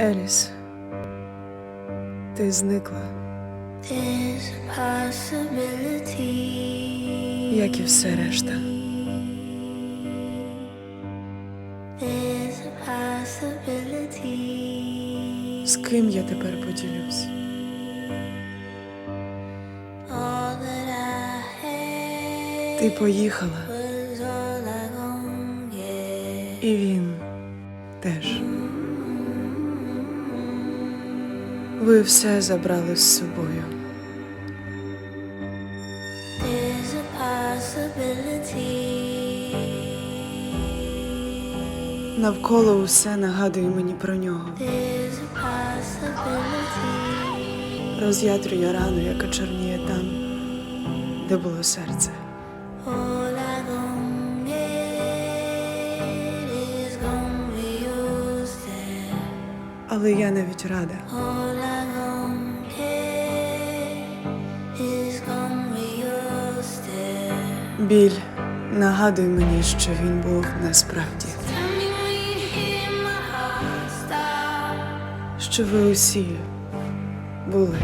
Еліс, ти зникла, як і все решта. З ким я тепер поділюсь? Ти поїхала, і він теж. Ви все забрали з собою. Навколо усе нагадує мені про нього. Роз'ятрює рану, яка чорніє там, де було серце. Але я навіть рада. Біль нагадує мені, що він був насправді, що ви усі були.